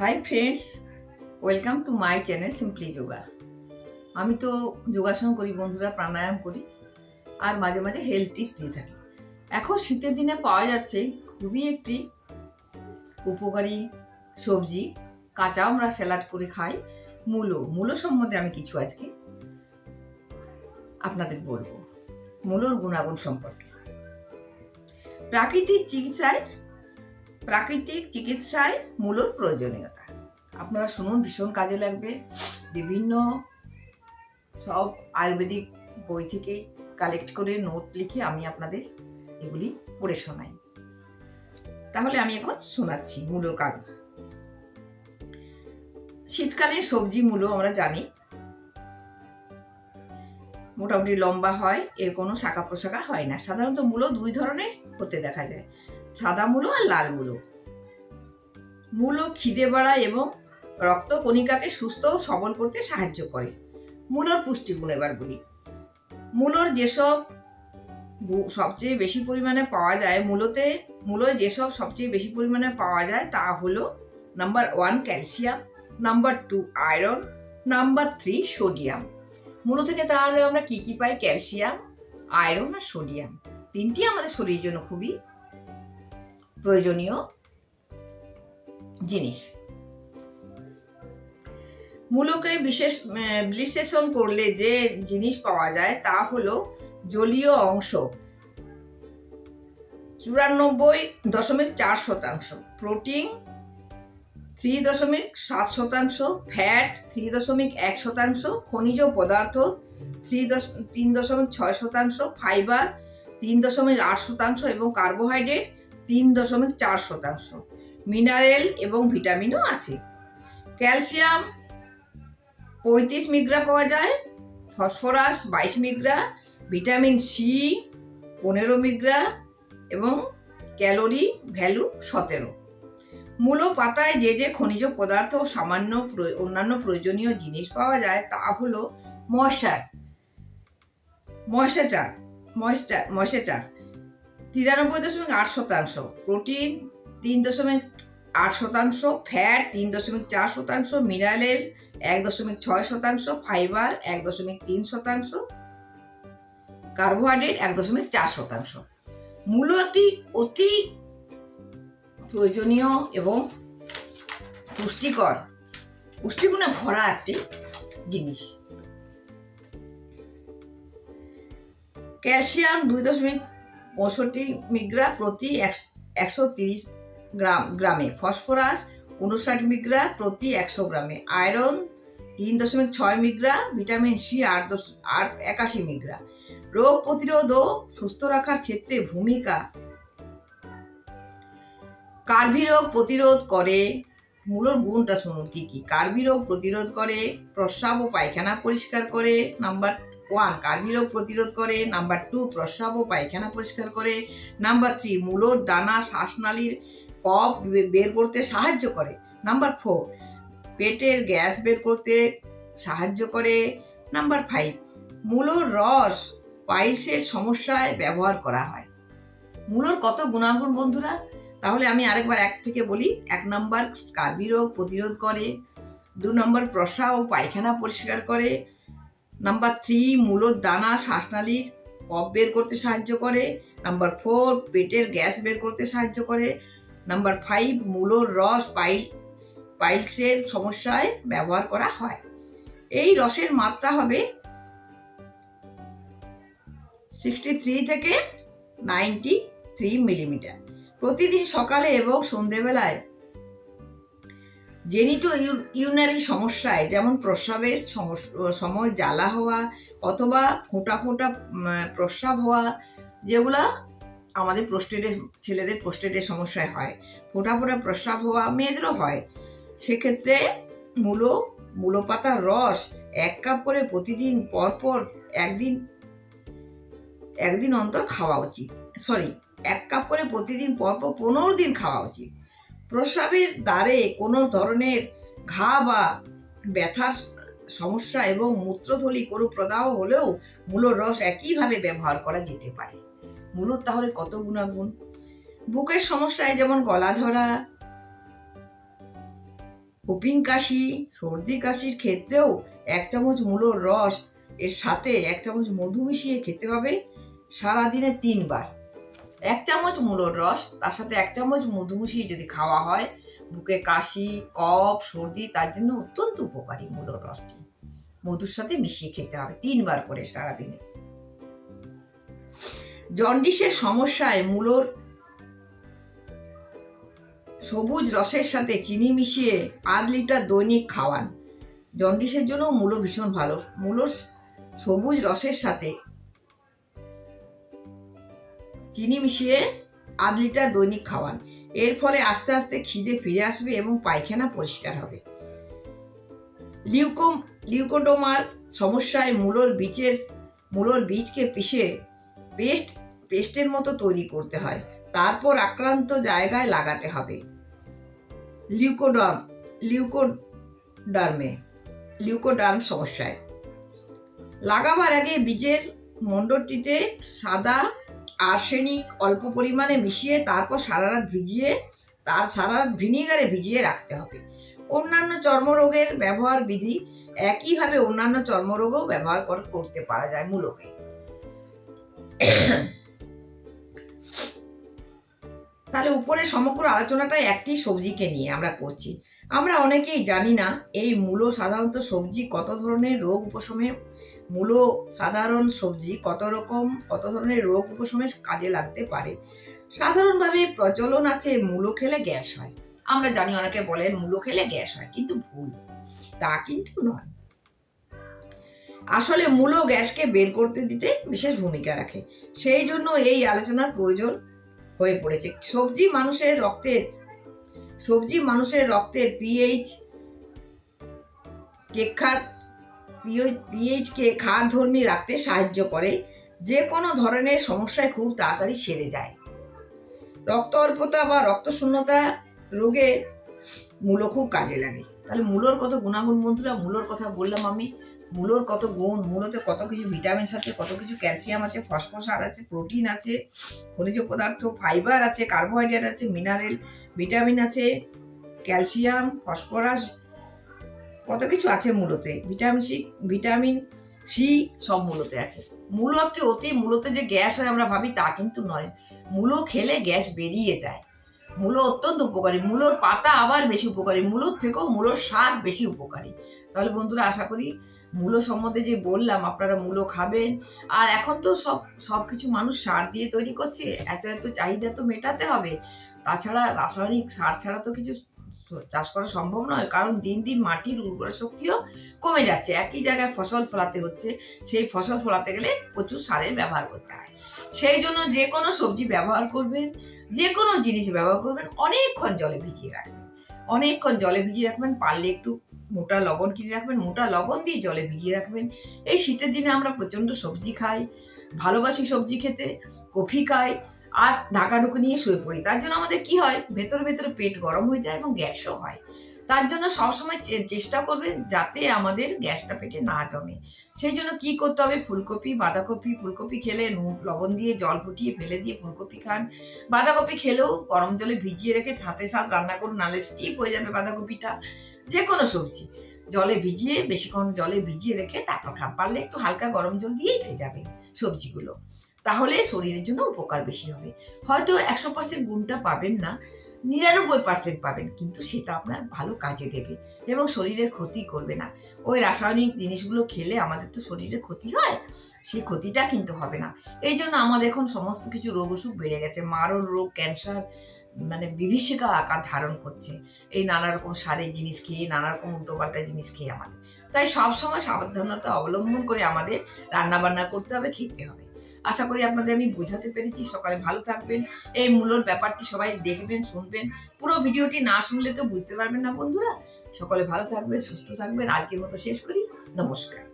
Hi friends welcome to my channel simply yoga আমি তো যোগাসন করি, বন্ধুরা, প্রাণায়াম করি, আর মাঝে মাঝে হেলথ টিপস দিয়ে থাকি। এখন শীতের দিনে পাওয়া যাচ্ছে খুবই একটি উপকারী সবজি, কাঁচা আমরা স্যালাড করে খাই, মূলো। মূলো সম্বন্ধে আমি কিছু আজকে আপনাদের বলব। মূলোর গুণাগুণ সম্পর্কে। প্রাকৃতিক চিকিৎসায় প্রাকৃতিক চিকিৎসায় মূলর প্রয়োজনীয়তা। আপনারা শুনুন, ভীষণ কাজে লাগবে। বিভিন্ন সব আয়ুর্বেদিক বই থেকে কালেক্ট করে নোট লিখে আমি আপনাদের এগুলি পড়ে শোনাই। তাহলে আমি এখন শোনাচ্ছি মূলর কাজ। শীতকালে সবজি মূলো আমরা জানি। মোটামুটি লম্বা হয়, এর কোনো শাখা প্রশাখা হয় না। সাধারণত মূলো দুই ধরনের হতে দেখা যায়। সাদা মূলো আর লাল মূলো। মূলো খিদে বাড়ায় এবং রক্ত কণিকাকে সুস্থ ও সবল করতে সাহায্য করে। মূলোর পুষ্টিগুণ এবার বলি। মূলোর যেসব সবচেয়ে বেশি পরিমাণে পাওয়া যায় মূলতে, মূলোয় যেসব সবচেয়ে বেশি পরিমাণে পাওয়া যায় তা হলো, number one calcium, number two iron, number three sodium. মূলো থেকে তাহলে আমরা কি কি পাই? ক্যালসিয়াম, আয়রন আর সোডিয়াম। তিনটি আমাদের শরীরের জন্য খুবই প্রয়োজনীয় জিনিস। মূলকে বিশেষ বিশ্লেষণ করলে যে জিনিস পাওয়া যায় তা হলো জলীয় অংশ। চুরানব্বই দশমিক চার শতাংশ। প্রোটিন থ্রি দশমিক সাত শতাংশ। ফ্যাট থ্রি দশমিক এক শতাংশ। খনিজ পদার্থ থ্রি দশ, তিন দশমিক ছয় শতাংশ। ফাইবার তিন দশমিক আট শতাংশ এবং কার্বোহাইড্রেট তিন দশমিক চার শতাংশ। মিনারেল এবং ভিটামিনও আছে। ক্যালসিয়াম পঁয়ত্রিশ মিগ্রা পাওয়া যায়, ফসফরাস বাইশ মিগ্রা, ভিটামিন সি পনেরো মিগ্রা এবং ক্যালোরি ভ্যালু সতেরো। মূলো পাতায় যে যে খনিজ পদার্থ ও সামান্য অন্যান্য প্রয়োজনীয় জিনিস পাওয়া যায় তা হলো ময়সার ময়সাচার ময়সচার ময়সাচার তিরানব্বই দশমিক আট শতাংশ। প্রোটিন তিন দশমিক আট শতাংশ, ফ্যাট তিন দশমিক চার শতাংশ, মিনারেল এক দশমিক ছয় শতাংশ, ফাইবার এক দশমিক তিন শতাংশ, কার্বোহাইড্রেট এক দশমিক চার শতাংশ। মূল একটি অতি প্রয়োজনীয় এবং পুষ্টিকর, পুষ্টিগুণে ভরা একটি জিনিস। ক্যালসিয়াম দুই দশমিক পঁয়ষট্টি মিগ্রা প্রতি এক- একশো তিরিশ গ্রাম, গ্রামে। ফসফরাস উনষাট মিগ্রা প্রতি একশো গ্রামে। আয়রন তিন দশমিক ছয় মিগ্রা, ভিটামিন সি আট দশ, আট একাশি মিগ্রা। রোগ প্রতিরোধ ও সুস্থ রাখার ক্ষেত্রে ভূমিকা। কার্ভি রোগ প্রতিরোধ করে মূলর গুণটা শুনুন কী কী। কার্ভি রোগ প্রতিরোধ করে, প্রস্রাব ও পায়খানা পরিষ্কার করে, নাম্বার ওয়ান কার্ভি রোগ প্রতিরোধ করে। নাম্বার টু, প্রস্রাব ও পায়খানা পরিষ্কার করে। নাম্বার থ্রি মূলর দানা, শ্বাসনালীর কফ বের করতে সাহায্য করে। নাম্বার ফোর, পেটের গ্যাস বের করতে সাহায্য করে। নাম্বার ফাইভ মূলর রস পায়েসের সমস্যায় ব্যবহার করা হয়। মূলর কত গুণাগুণ বন্ধুরা? তাহলে আমি আরেকবার এক থেকে বলি। এক নম্বর স্কার্বি রোগ প্রতিরোধ করে। দু নম্বর প্রসাব ও পায়খানা পরিষ্কার করে। নাম্বার থ্রি মূলর দানা শ্বাসনালীর কফ বের করতে সাহায্য করে। নাম্বার ফোর পেটের গ্যাস বের করতে সাহায্য করে। নাম্বার ফাইভ মূলর রস পাইল, পাইলসের সমস্যায় ব্যবহার করা হয়। এই রসের মাত্রা হবে সিক্সটি থ্রি থেকে নাইনটি থ্রি মিলিমিটার প্রতিদিন সকালে এবং সন্ধেবেলায় জেনিটো ইউনারি সমস্যায়, যেমন প্রস্রাবের সময় জ্বালা হওয়া অথবা ফোঁটা ফোঁটা প্রস্রাব হওয়া, যেগুলা আমাদের প্রোস্টেটের ছেলেদের প্রোস্টেটের সমস্যায় হয়। ফোঁটা ফোঁটা প্রস্রাব হওয়া মেয়েদেরও হয়। সেক্ষেত্রে মূলো মূলো পাতার রস এক কাপ করে প্রতিদিন পরপর একদিন একদিন অন্তর খাওয়া উচিত। সরি এক কাপ করে প্রতিদিন পরপর পনেরো দিন খাওয়া উচিত। প্রস্রাবের দ্বারে কোনো ধরনের ঘা বা ব্যথার সমস্যা এবং মূত্রথলি কোনো প্রদাহ হলেও মূলর রস একইভাবে ব্যবহার করা যেতে পারে। মূলর তাহলে কত গুণাগুণ? বুকের সমস্যায় যেমন গলা ধরা, হুপিং কাশি, সর্দি কাশির ক্ষেত্রেও এক চামচ মূলোর রস এর সাথে এক চামচ মধু মিশিয়ে খেতে হবে সারাদিনে তিনবার। এক চামচ মূলোর রস, তার সাথে এক চামচ মধু মিশিয়ে যদি খাওয়া হয়, বুকে কাশি, কফ, সর্দি, তার জন্য অত্যন্ত উপকারী মূলোর রসটি। মধুর সাথে মিশিয়ে খেতে হবে তিনবার করে সারাদিনে। জন্ডিসের সমস্যায় মূলোর সবুজ রসের সাথে চিনি মিশিয়ে আধ লিটার দৈনিক খাওয়ান। জন্ডিসের জন্য মূলো ভীষণ ভালো। মূলো সবুজ রসের সাথে চিনি মিশিয়ে আধ লিটার দৈনিক খাওয়ান। এর ফলে আস্তে আস্তে খিদে ফিরে আসবে এবং পায়খানা পরিষ্কার হবে। লিউকোম লিউকোডোমার সমস্যায় মূলোর বীজের মূলোর বীজকে পিষে পেস্ট পেস্টের মতো তৈরি করতে হয়। তারপর আক্রান্ত জায়গায় লাগাতে হবে। লিউকোডার্ম লিউকোডার্মে লিউকোডার্ম সমস্যায়। লাগাবার আগে বীজের মণ্ডলটিতে সাদা আর্সেনিক অল্প পরিমাণে মিশিয়ে তারপর সারা রাত ভিজিয়ে, তার সারা রাত ভিনিগারে ভিজিয়ে রাখতে হবে। অন্যান্য চর্মরোগের ব্যবহার বিধি একইভাবে অন্যান্য চর্মরোগও ব্যবহার করতে পারা যায় মূলকে। তাহলে উপরে সমগ্র আলোচনাটা একটি সবজিকে নিয়ে আমরা করছি। আমরা অনেকেই জানি না এই মূলো সাধারণত সবজি কত ধরনের রোগ উপশমে মূলো সাধারণ সবজি কত রকম, কত ধরনের রোগ উপশমে কাজে লাগতে পারে? সাধারণভাবে প্রচলন আছে মূলো খেলে গ্যাস হয়। আমরা জানি অনেকে বলেন মূলো খেলে গ্যাস হয়, কিন্তু ভুল। তা কিন্তু নয়। আসলে মূলো গ্যাসকে বের করতে দিতে বিশেষ ভূমিকা রাখে। সেই জন্য এই আলোচনার প্রয়োজন হয়ে পড়েছে। সবজি মানুষের রক্তের, সবজি মানুষের রক্তের পিএইচ কেক্ষার পিএইচকে খারধর্মী রাখতে সাহায্য করে, যে কোনো ধরনের সমস্যায় খুব তাড়াতাড়ি সেরে যায়। রক্ত অল্পতা বা রক্ত শূন্যতা রোগে মূলো খুব কাজে লাগে। তাহলে মূলোর কত গুণাগুণ বন্ধুরা? মূলোর কথা বললাম আমি। মূলোর কত গুণ? মূলোতে কত কিছু ভিটামিন আছে, কত কিছু ক্যালসিয়াম আছে, ফসফরাস আছে, প্রোটিন আছে, খনিজ পদার্থ, ফাইবার আছে, কার্বোহাইড্রেট আছে, মিনারেল ভিটামিন আছে, ক্যালসিয়াম, ফসফরাস কত কিছু আছে মূলতে? ভিটামিন সি ভিটামিন সি সব মূলতে আছে। মূলো অতি, মূলতে যে গ্যাস হয় আমরা ভাবি তা কিন্তু নয়। মূলো খেলে গ্যাস বেরিয়ে যায়। মূলো অত্যন্ত উপকারী। মূলোর পাতা আবার বেশি উপকারী। মূলোর থেকেও মূলোর শাক বেশি উপকারী। তাহলে বন্ধুরা আশা করি মূলো সম্বন্ধে যে বললাম, আপনারা মূলো খাবেন। আর এখন তো সব সব কিছু মানুষ সার দিয়ে তৈরি করছে। এত এত চাহিদা তো মেটাতে হবে। তাছাড়া রাসায়নিক সার ছাড়া তো কিছু চাষ করা সম্ভব নয়, কারণ দিন দিন মাটির উর্বর শক্তিও কমে যাচ্ছে। একই জায়গায় ফসল ফলাতে হচ্ছে, সেই ফসল ফলাতে গেলে প্রচুর সারের ব্যবহার করতে হয়। সেই জন্য যে কোনো সবজি ব্যবহার করবেন, যে কোনো জিনিস ব্যবহার করবেন, অনেকক্ষণ জলে ভিজিয়ে রাখবেন। অনেকক্ষণ জলে ভিজিয়ে রাখবেন, পারলে একটু মোটা লবণ কিনে রাখবেন, মোটা লবণ দিয়ে জলে ভিজিয়ে রাখবেন। এই শীতের দিনে আমরা প্রচণ্ড সবজি খাই, ভালোবাসি সবজি খেতে, কফি খাই আর ঢাকা ঢুকে নিয়ে শুয়ে পড়ি। তার জন্য আমাদের কি হয়? ভেতরে ভেতরে পেট গরম হয়ে যায় এবং গ্যাসও হয়। তার জন্য সবসময় চেষ্টা করবে যাতে আমাদের গ্যাসটা পেটে না জমে। সেই জন্য কি করতে হবে? ফুলকপি, বাঁধাকপি, ফুলকপি খেলে নুন, লবণ দিয়ে জল ফুটিয়ে ফেলে দিয়ে ফুলকপি খান। বাঁধাকপি খেলেও গরম জলে ভিজিয়ে রেখে ছাতে সাত রান্না করুন নালে স্টিপ হয়ে যাবে বাঁধাকপিটা। যে কোনো সবজি। জলে ভিজিয়ে, বেশিক্ষণ জলে ভিজিয়ে রেখে তারপর খান। পারলে একটু হালকা গরম জল দিয়েই ভেজাবেন সবজিগুলো। তাহলে শরীরের জন্য উপকার বেশি হবে। হয়তো একশো পার্সেন্ট গুণটা পাবেন না, নিরানব্বই পার্সেন্ট পাবেন, কিন্তু সেটা আপনার ভালো কাজে দেবে এবং শরীরের ক্ষতি করবে না। ওই রাসায়নিক জিনিসগুলো খেলে আমাদের তো শরীরে ক্ষতি হয়, সেই ক্ষতিটা কিন্তু হবে না। এই জন্য আমাদের এখন সমস্ত কিছু রোগ অসুখ বেড়ে গেছে, মারণ রোগ, ক্যান্সার মানে বিভীষিকা আকার ধারণ করছে। এই নানা রকম সারের জিনিস খেয়ে নানা রকম উল্টোপাল্টা জিনিস খেয়ে আমাদের। তাই সবসময় সাবধানতা অবলম্বন করে আমাদের রান্না বান্না করতে হবে, খেতে হবে। আশা করি আপনাদের আমি বোঝাতে পেরেছি। সকালে ভালো থাকবেন। এই মূলর ব্যাপারটি সবাই দেখবেন, শুনবেন। পুরো ভিডিওটি না শুনলে তো বুঝতে পারবেন না বন্ধুরা। সকলে ভালো থাকবেন, সুস্থ থাকবেন। আজকের মতো শেষ করি। নমস্কার।